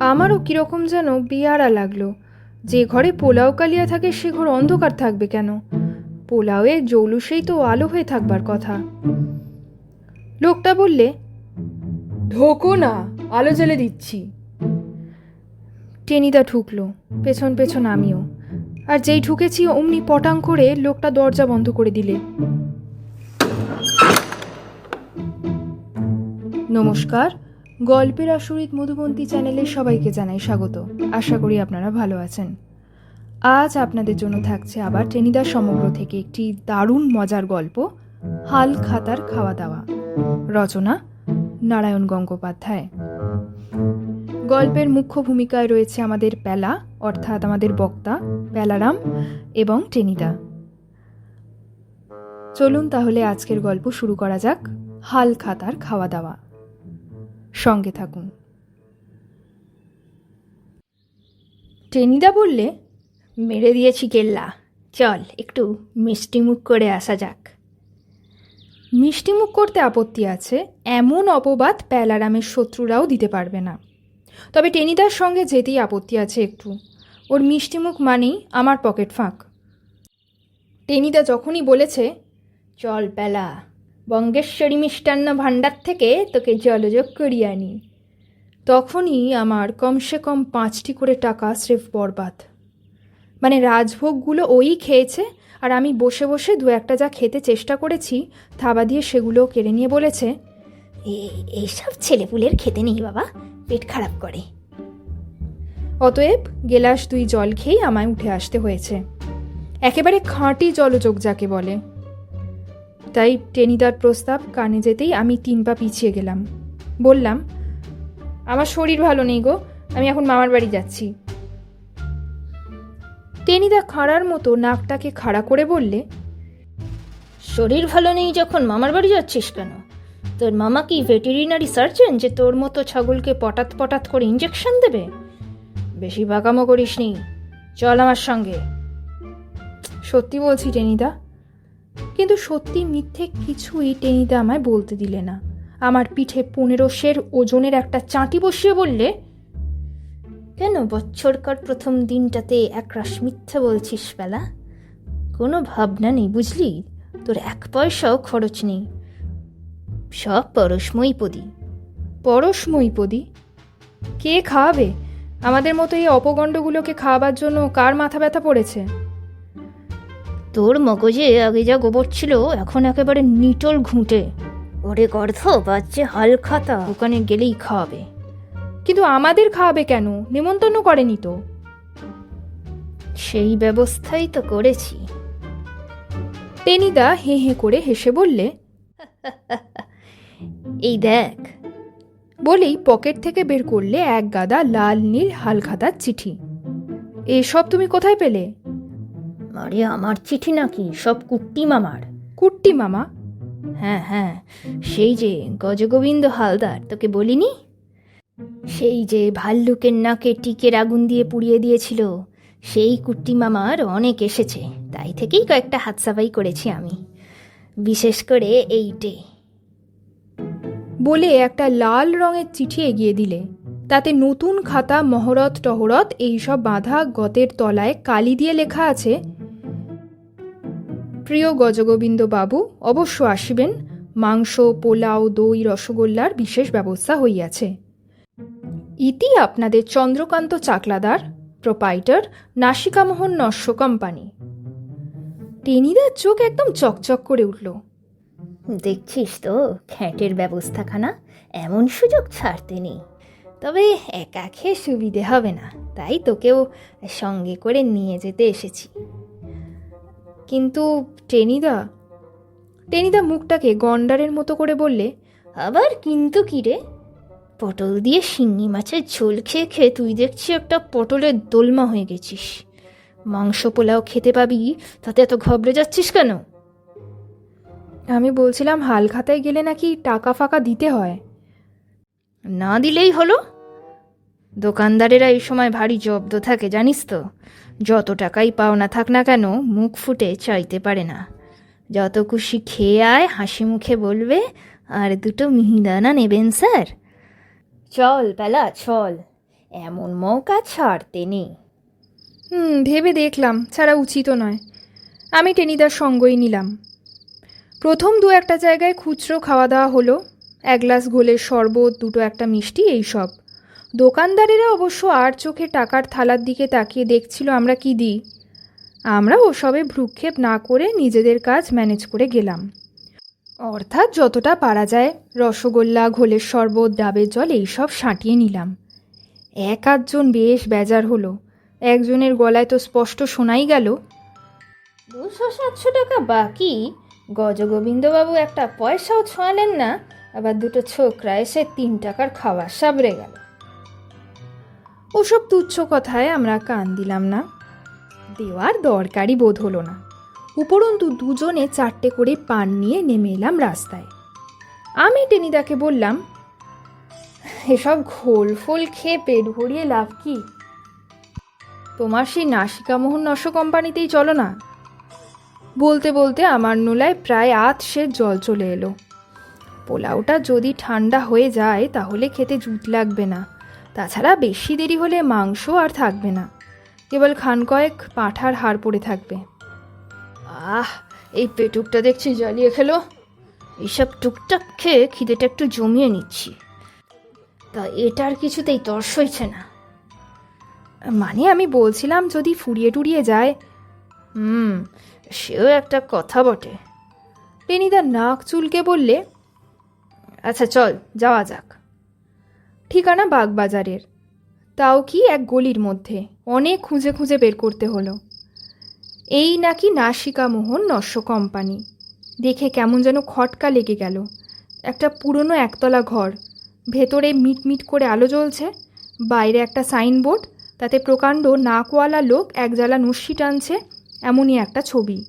আমারও কীরকম যেন বিয়ারা লাগল। যে ঘরে পোলাও কালিয়া থাকে, সে ঘর অন্ধকার থাকবে কেন? পোলাওয়ে জৌলুসেই তো আলো হয়ে থাকবার কথা। লোকটা বললে, ঢোকো না, আলো জ্বেলে দিচ্ছি। টেনিদা ঢুকলো পেছন পেছন আমিও। আর যেই ঢুকেছি, অমনি পটাং করে লোকটা দরজা বন্ধ করে দিলে। নমস্কার গল্পের আসরিত মধুবন্তী চ্যানেলে সবাইকে জানাই স্বাগত। আশা করি আপনারা ভালো আছেন। আজ আপনাদের জন্য থাকছে আবার টেনিদা সমগ্র থেকে একটি দারুণ মজার গল্প, হাল খাতার খাওয়া দাওয়া রচনা, নারায়ণ গঙ্গোপাধ্যায়। গল্পের মুখ্য ভূমিকায় রয়েছে আমাদের প্যালা অর্থাৎ আমাদের বক্তা প্যালারাম এবং টেনিদা। চলুন তাহলে আজকের গল্প শুরু করা যাক, হাল খাতার খাওয়া দাওয়া সঙ্গে থাকুন। টেনিদা বললে, মেরে দিয়েছি কেল্লা। চল, একটু মিষ্টি মুখ করে আসা যাক। মিষ্টিমুখ করতে আপত্তি আছে, এমন অপবাদ প্যালারামের শত্রুরাও দিতে পারবে না। তবে টেনিদার সঙ্গে যেতেই আপত্তি আছে একটু। ওর মিষ্টিমুখ মানেই আমার পকেট ফাঁক। টেনিদা যখনই বলেছে, চল পেলা বঙ্গেশ্বরী মিষ্টান্ন ভাণ্ডার থেকে তোকে জলযোগ করিয়ে আনি। তখনই আমার কমসে কম পাঁচটি করে টাকা স্রেফ বরবাদ। মানে রাজভোগগুলো ওই খেয়েছে আর আমি বসে বসে দু একটা যা খেতে চেষ্টা করেছি থাবা দিয়ে সেগুলো কেড়ে নিয়ে বলেছে এইসব ছেলেপুলের খেতে নেই বাবা পেট খারাপ করে। অতএব গেলাস দুই জল খেয়েই আমায় উঠে আসতে হয়েছে। একেবারে খাঁটি জলযোগ যাকে বলে। তাই টেনিদার প্রস্তাব কানে যেতেই আমি তিন পা পিছিয়ে গেলাম। বললাম আমার শরীর ভালো নেই গো আমি এখন মামার বাড়ি যাচ্ছি। টেনিদা খাড়ার মতো নাকটাকে খাড়া করে বললে শরীর ভালো নেই যখন মামার বাড়ি যাচ্ছিস কেন? তোর মামা কি ভেটেরিনারি সার্জন যে তোর মতো ছাগলকে পটাত পটাত করে ইঞ্জেকশন দেবে? বেশি বাগামো করিস নি চল আমার সঙ্গে। সত্যি বলছি টেনিদা কিন্তু সত্যি মিথ্যে কিছুই টেনিদা আমায় বলতে দিলে না। আমার পিঠে পনেরো সের ওজনের একটা চাঁটি বসিয়ে বললে কেন বছরকার প্রথম দিনটাতে একরাশ মিথ্যে বলছিস বেলা? কোনো ভাবনা নেই বুঝলি? তোর এক পয়সাও খরচ নেই। সব পরশময়ী পদি পরশময়ীপদি কে খাওয়াবে? আমাদের মতো এই অপগণ্ডগুলোকে খাওয়াবার জন্য কার মাথা ব্যথা পড়েছে? তোর মগজে আগে যা গোবর ছিল এখন একেবারে নিটল ঘুঁটে। ওরে গর্ধ বাচ্চে হাল খাতা। ওখানে গেলেই খাওয়াবে। কিন্তু আমাদের খাওয়াবে কেন? নেমন্তন্ন করেনি তো। সেই ব্যবস্থাই তো করেছি। টেনিদা হে হে করে হেসে বললে এই দেখ। বলেই পকেট থেকে বের করলে এক গাদা লাল নীল হালখাতার চিঠি। এসব তুমি কোথায় পেলে? আরে আমার চিঠি নাকি? সব কুট্টি মামার। কুট্টি মামা? হ্যাঁ হ্যাঁ। সেই যে গজগোবিন্দ হালদার তোকে বলিনি? সেই যে ভাল্লুকের নাকে টিকের আগুন দিয়ে পুড়িয়ে দিয়েছিল সেই কুট্টি মামার অনেক এসেছে। তাই থেকেই কয়েকটা হাত সাফাই করেছি আমি। বিশেষ করে এইটে। বলে একটা লাল রঙের চিঠি এগিয়ে দিলে। তাতে নতুন খাতা মহরত টহরত এইসব বাঁধা গতের তলায় কালি দিয়ে লেখা আছে প্রিয় গজগোবিন্দ বাবু, অবশ্য আসিবেন, মাংস, পোলাও, দই, রসগোল্লার বিশেষ ব্যবস্থা হইয়াছে। ইতি আপনাদের চন্দ্রকান্ত চাকলাদার, প্রোপাইটার, নাসিকামোহন নস্য কোম্পানি। টেনিদার চোখ একদম চকচক করে উঠল। দেখছিস তো, খ্যাটের ব্যবস্থাখানা, এমন সুযোগ ছাড়তে নেই। তবে একা খেয়ে সুবিধে হবে না, তাই তোকেও সঙ্গে করে নিয়ে যেতে এসেছি। কিন্তু টেনিদা টেনিদা মুখটাকে গন্ডারের মতো করে বললে, আবার কিন্তু কি রে? পটল দিয়ে শিঙি মাছের ঝোল খেয়ে খেয়ে তুই দেখছি একটা পটলের দোলমা হয়ে গেছিস। মাংস পোলাও খেতে পাবি, তাতে এত ঘবড়ে যাচ্ছিস কেন? আমি বলছিলাম, হাল খাতায় গেলে নাকি টাকা ফাঁকা দিতে হয়? না দিলেই হলো। দোকানদারেরা এই সময় ভারী জব্দ থাকে, জানিস তো। যত টাকাই পাওনা থাক না কেন, মুখ ফুটে চাইতে পারে না। যত খুশি খেয়ে আয়, হাসি মুখে বলবে, আর দুটো মিহিদানা নেবেন, স্যার। চল বেলা চল। এমন মৌকা ছাড়তে নেই। হুম, ভেবে দেখলাম, ছাড়া উচিতও নয়। আমি টেনিদার সঙ্গই নিলাম। প্রথম দু একটা জায়গায় খুচরো খাওয়া দাওয়া হলো, এক গ্লাস ঘোলের শরবত, দুটো একটা মিষ্টি এই সব দোকানদারেরা অবশ্য আর চোখে টাকার থালার দিকে তাকিয়ে দেখছিল আমরা কি দিই। আমরা ওসবে ভ্রুক্ষেপ না করে নিজেদের কাজ ম্যানেজ করে গেলাম। অর্থাৎ যতটা পারা যায়, রসগোল্লা, ঘোলের শরবত, ডাবের জল এইসব সাঁটিয়ে নিলাম। এক আধজন বেশ বেজার হলো। একজনের গলায় তো স্পষ্ট শোনাই গেল, দুশো সাতশো টাকা বাকি? গজগোবিন্দবাবু একটা পয়সাও ছোঁয়ালেন না, আবার দুটো ছোকরা এসে তিন টাকার খাবার সাবড়ে গেল। ওসব তুচ্ছ কথায় আমরা কান দিলাম না। দেওয়ার দরকারই বোধ হলো না। উপরন্তু দুজনে চারটে করে পান নিয়ে নেমে এলাম রাস্তায়। আমি টেনিদাকে বললাম, এসব ঘোল ফোল খেয়ে পেট ভরিয়ে লাভ কি? তোমার সেই নাসিকামোহন নশ কোম্পানিতেই চলো না? বলতে বলতে আমার নোলায় প্রায় আধ সে জল চলে এলো। পোলাওটা যদি ঠান্ডা হয়ে যায়, তাহলে খেতে জুত লাগবে না। তাছাড়া বেশি দেরি হলে মাংস আর থাকবে না। কেবল খান কয়েক পাঁঠার হাড় পড়ে থাকবে। আহ এই পেটুকটা দেখছি জ্বালিয়ে খেলো এইসব টুকটাক খেয়ে খিদেটা একটু জমিয়ে নিচ্ছি। তা এটার কিছুতেই তর্স হয়েছে না। মানে আমি বলছিলাম যদি ফুরিয়ে টুরিয়ে যায়। হুম সেও একটা কথা বটে। টেনিদা নাক চুলকে বললে আচ্ছা চল যাওয়া যাক। ঠিকানা বাগবাজারের। তাও কি এক গলির মধ্যে। অনেক খুঁজে খুঁজে বের করতে হলো। এই নাকি নাসিকা মোহন নস্য কোম্পানি। দেখে কেমন যেন খটকা লেগে গেল। একটা পুরনো একতলা ঘর। ভেতরে মিটমিট করে আলো জ্বলছে। বাইরে একটা সাইনবোর্ড। তাতে প্রকাণ্ড নাকওয়ালা লোক এক জ্বালা নস্যি টানছে এমনই একটা ছবি।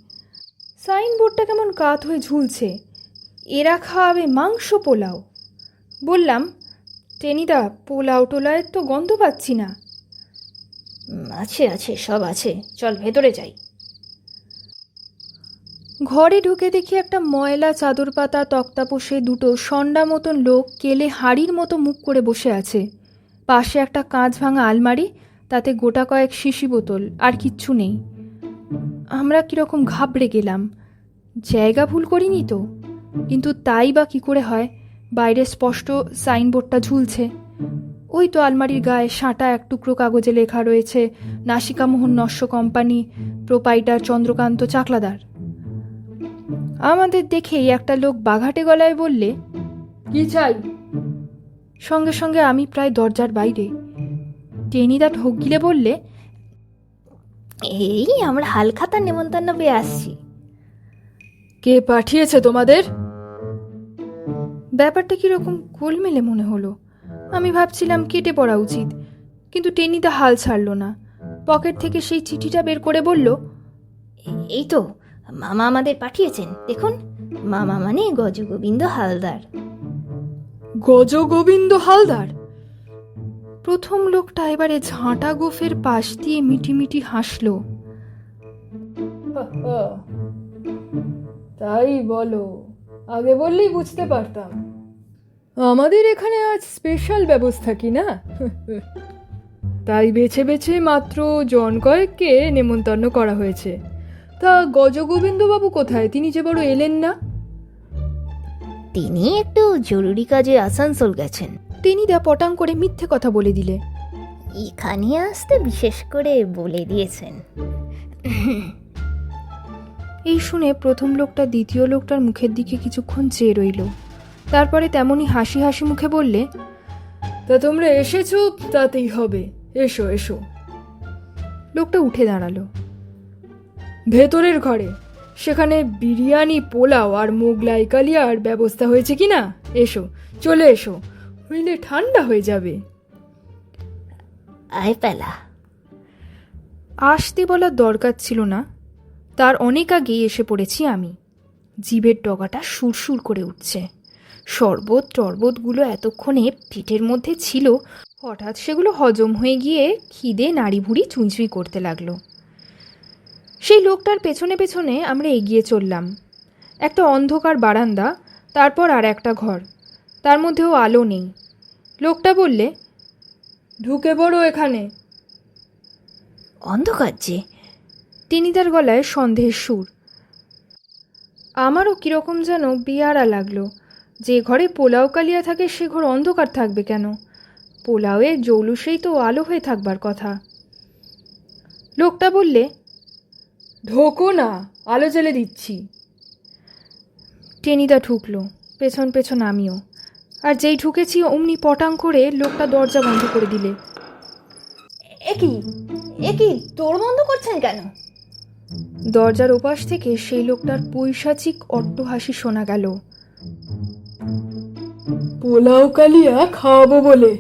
সাইনবোর্ডটা কেমন কাত হয়ে ঝুলছে। এরা খাওয়াবে মাংস পোলাও। বললাম টেনিদা পোলাও টোলায়ের তো গন্ধ পাচ্ছি না। আছে আছে সব আছে। চল ভেতরে যাই। ঘরে ঢুকে দেখি একটা ময়লা চাদর পাতা তক্তাপোষে দুটো সন্ডা মতন লোক কেলে হাড়ির মতো মুখ করে বসে আছে। পাশে একটা কাঁচ ভাঙা আলমারি তাতে গোটা কয়েক শিশি বোতল আর কিচ্ছু নেই। আমরা কীরকম ঘাবড়ে গেলাম। জায়গা ভুল করিনি তো? কিন্তু তাই বা কী করে হয়? বাইরে স্পষ্ট সাইনবোর্ডটা ঝুলছে। ওই তো আলমারির গায়ে সাঁটা এক টুকরো কাগজে লেখা রয়েছে নাসিকামোহন নস্য কোম্পানি, প্রোপাইটার চন্দ্রকান্ত চাকলাদার। আমাদের দেখেই একটা লোক বাঘাটে গলায় বললে, কি চাই? সঙ্গে সঙ্গে আমি প্রায় দরজার বাইরে, টেনিদা ঢোক গিলে বললে, এই, আমরা হালখাতা নেমন্তন্ন পেয়ে আসছি। কে পাঠিয়েছে তোমাদের? ব্যাপারটা কীরকম গোলমেলে মনে হলো। আমি ভাবছিলাম কেটে পড়া উচিত কিন্তু টেনিদা হাল ছাড়ল না। পকেট থেকে সেই চিঠিটা বের করে বলল এই তো মামা আমাদের পাঠিয়েছেন দেখুন মামা মানে গজগোবিন্দ হালদার। গজগোবিন্দ হালদার? প্রথম লোকটা এবারে ঝাঁটা গোফের পাশ দিয়ে মিটিমিটি হাসল। তাই বলো। আগে বললেই বুঝতে পারতাম। আমাদের এখানে আজ স্পেশাল ব্যবস্থা কি না? তাই বেছে বেছে মাত্র জন কয়েককে নেমন্তন্ন করা হয়েছে। তা গজগোবিন্দবাবু কোথায়? তিনি যে বড় এলেন না। তিনি একটু জরুরি কাজে আসানসোল গেছেন। তিনি দা পটাং করে মিথ্যে কথা বলে দিলে। এখানে আসতে বিশেষ করে বলে দিয়েছেন। এই শুনে প্রথম লোকটা দ্বিতীয় লোকটার মুখের দিকে কিছুক্ষণ চেয়ে রইল। তারপরে তেমনি হাসি হাসি মুখে বললে তা তোমরা এসেছ? তাতেই হবে। এসো এসো। লোকটা উঠে দাঁড়াল। ভেতরের ঘরে। সেখানে বিরিয়ানি পোলাও আর মোগলাই কালিয়ার ব্যবস্থা হয়েছে কি না এসো চলে এসো। হইলে ঠান্ডা হয়ে যাবে। আয় পেলা। আসতে বলার দরকার ছিল না। তার অনেক আগেই এসে পড়েছি আমি। জীবের ডগাটা সুরসুর করে উঠছে। শরবত, টরবতগুলো এতক্ষণে পেটের মধ্যে ছিল, হঠাৎ সেগুলো হজম হয়ে গিয়ে খিদে নাড়ি ভুড়ি চুঁচুই করতে লাগল। সেই লোকটার পেছনে পেছনে আমরা এগিয়ে চললাম। একটা অন্ধকার বারান্দা, তারপর আর একটা ঘর। তার মধ্যেও আলো নেই। লোকটা বললে, ঢুকে পড়ো এখানে। অন্ধকার যে। টেনিদার গলায় সন্দেহের সুর। আমারও কীরকম যেন বিয়ারা লাগল। যে ঘরে পোলাও কালিয়া থাকে সে ঘর অন্ধকার থাকবে কেন? পোলাওয়ে জৌলুসেই তো আলো হয়ে থাকবার কথা। লোকটা বললে ঢোকো না আলো জ্বেলে দিচ্ছি। টেনিদা ঢুকলো পেছন পেছন আমিও। আর যেই ঢুকেছি অমনি পটাং করে লোকটা দরজা বন্ধ করে দিলে। একই একই তোর বন্ধ করছেন কেন? দরজার ওপাশ থেকে সেই লোকটার পৈশাচিক অট্টহাসি শোনা গেল। পোলাও কালিয়া খাওয়াবো বলে।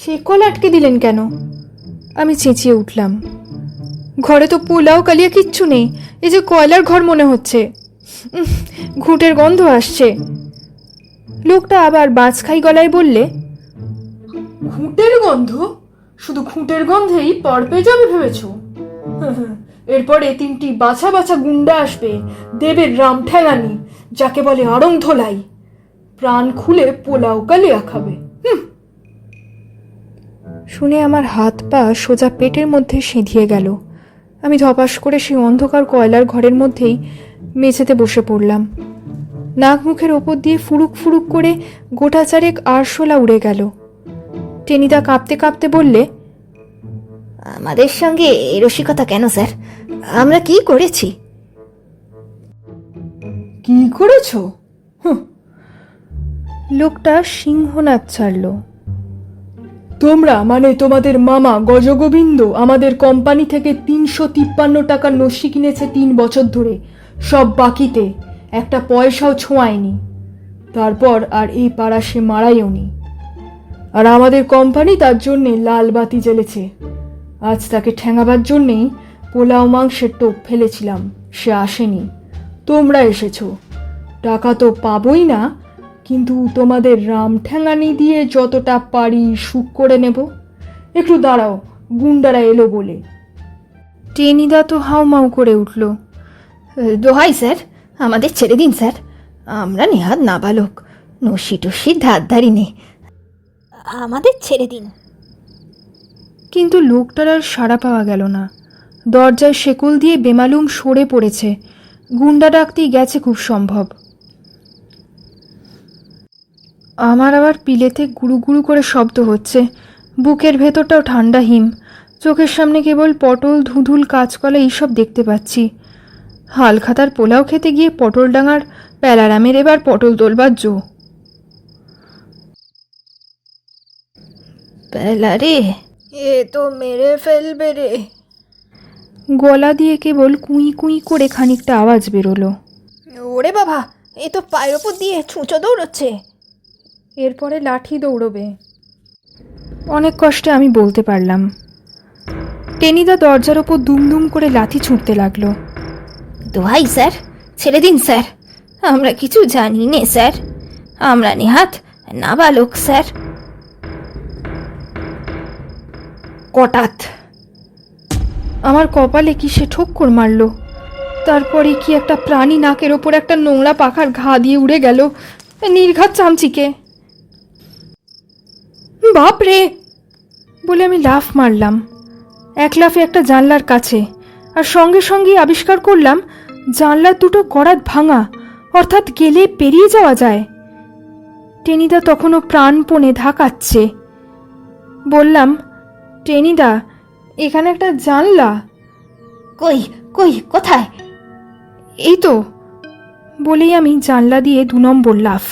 সে কল আটকে দিলেন কেন? আমি চেঁচিয়ে উঠলাম। ঘরে তো পোলাও কালিয়া কিচ্ছু নেই এই যে কয়লার ঘর মনে হচ্ছে। ঘুঁটের গন্ধ আসছে। লোকটা আবার বাজখাই গলায় বললে ঘুঁটের গন্ধ? শুধু খুঁটের গন্ধেই পর পেয়ে যাবে ভেবেছো। এরপরে তিনটি বাছা বাছা গুন্ডা আসবে, দেবের রাম ঠেঙানি যাকে বলে আড়ং ধোলাই। প্রাণ খুলে পোলাও কালিয়া খাবে। শুনে আমার হাত পা সোজা পেটের মধ্যে সিঁধিয়ে গেল। আমি ধপাস করে সেই অন্ধকার কয়লার ঘরের মধ্যেই মেঝেতে বসে পড়লাম। নাক মুখের ওপর দিয়ে ফুরুক ফুরুক করে গোটা চারেক আরশোলা উড়ে গেল। টেনিদা কাঁপতে কাঁপতে বললে আমাদের সঙ্গে এ রসিকতা কেন স্যার? আমরা কি করেছি? কি করেছ? লোকটা সিংহনাথ ছাড়ল। তোমরা মানে তোমাদের মামা গজগোবিন্দ আমাদের কোম্পানি থেকে তিনশো তিপ্পান্ন টাকার নস্যি কিনেছে তিন বছর ধরে সব বাকিতে একটা পয়সাও ছোঁয়ায়নি। তারপর আর এই পাড়া সে মারাইও নি। আর আমাদের কোম্পানি তার জন্যে লাল বাতি জ্বেলেছে। আজ তাকে ঠেঙাবার জন্যেই পোলাও মাংসের টোপ ফেলেছিলাম, সে আসেনি। তোমরা এসেছ। টাকা তো পাবই না, কিন্তু তোমাদের রাম ঠ্যাঙানি দিয়ে যতটা পারি সুখ করে নেব। একটু দাঁড়াও, গুন্ডারা এলো বলে। টেনিদা তো হাউমাউ করে উঠল। দোহাই স্যার, আমাদের ছেড়ে দিন স্যার। আমরা নেহাত নাবালক নসি টসি ধার ধারি নেই আমাদের ছেড়ে দিন। কিন্তু লোকটার আর সাড়া পাওয়া গেল না। দরজায় শেকল দিয়ে বেমালুম সরে পড়েছে। গুন্ডা ডাকতেই গেছে খুব সম্ভব। আমার আবার পিলেতে গুরু গুরু করে শব্দ হচ্ছে। বুকের ভেতরটাও ঠান্ডা হিম চোখের সামনে কেবল পটল, ধুধুল, কাঁচকলা এইসব দেখতে পাচ্ছি। হালখাতার পোলাও খেতে গিয়ে পটল ডাঙার প্যালারামের এবার পটল তোলবার জো। পেলা রে এ তো মেরে ফেলবে রে গলা দিয়ে কেবল কুঁই কুঁই করে খানিকটা আওয়াজ বেরোলো ওরে বাবা এ তো পায়ের ওপর দিয়ে ছুঁচো দৌড়চ্ছে এরপরে লাঠি দৌড়বে অনেক কষ্টে আমি বলতে পারলাম টেনিদা দরজার ওপর দুমদুম করে লাথি ছুঁড়তে লাগল দোহাই স্যার ছেড়ে দিন স্যার আমরা কিছু জানি নে স্যার আমরা নেহাত নাবালক স্যার কটাত। আমার কপালে কি সে ঠোক্কর মারলো? তারপরে কি একটা প্রাণী নাকের ওপর একটা নোংরা পাখার ঘা দিয়ে উড়ে গেল? নির্ঘাত চামচিকে। বাপ রে বলে আমি লাফ মারলাম। এক লাফে একটা জানলার কাছে। আর সঙ্গে সঙ্গে আবিষ্কার করলাম, জানলার দুটো করাত ভাঙা, অর্থাৎ গেলে পেরিয়ে যাওয়া যায়। টেনিদা তখনও প্রাণপণে ধাকাচ্ছে। বললাম টেনিদা এখানে একটা জানলা। কই কই কোথায়? এই তো বলেই আমি জানলা দিয়ে দু নম্বর লাফ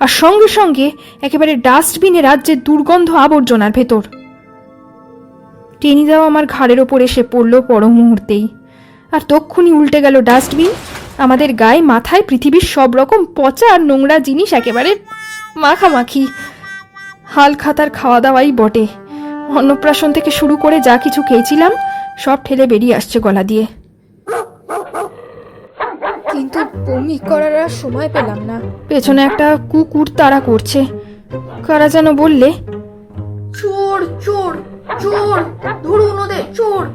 আর সঙ্গে সঙ্গে একেবারে ডাস্টবিনে রাজ্যের দুর্গন্ধ আবর্জনার ভেতর। টেনিদাও আমার ঘাড়ের ওপর এসে পড়ল পর মুহূর্তেই আর তক্ষুনি উল্টে গেল ডাস্টবিন আমাদের গায়ে মাথায় পৃথিবীর সব রকম পচা আর নোংরা জিনিস একেবারে মাখামাখি হাল খাতার খাওয়া দাওয়াই বটে। অন্নপ্রাশন থেকে শুরু করে যা কিছু খেয়েছিলাম সব ঠেলে বেরিয়ে আসছে গলা দিয়ে। কিন্তু বমি করার আর সময় পেলাম না। পেছনে একটা কুকুর তাড়া করছে। কারা যেন বললে চোর চোর চোর ধরুন ওদের চোর।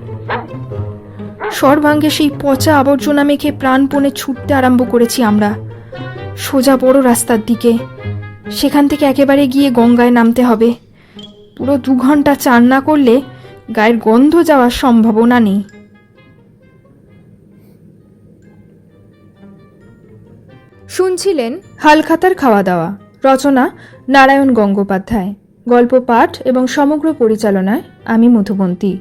সর্বাঙ্গে সেই পচা আবর্জনা মেখে প্রাণপণে ছুটতে আরম্ভ করেছি আমরা। সোজা বড় রাস্তার দিকে। সেখান থেকে একেবারে গিয়ে গঙ্গায় নামতে হবে। পুরো দু ঘণ্টা চান না করলে গায়ের গন্ধ যাওয়ার সম্ভাবনা নেই। শুনছিলেন হালখাতার খাওয়া দাওয়া রচনা নারায়ণ গঙ্গোপাধ্যায়। গল্প পাঠ এবং সমগ্র পরিচালনায় আমি মধুবন্তী।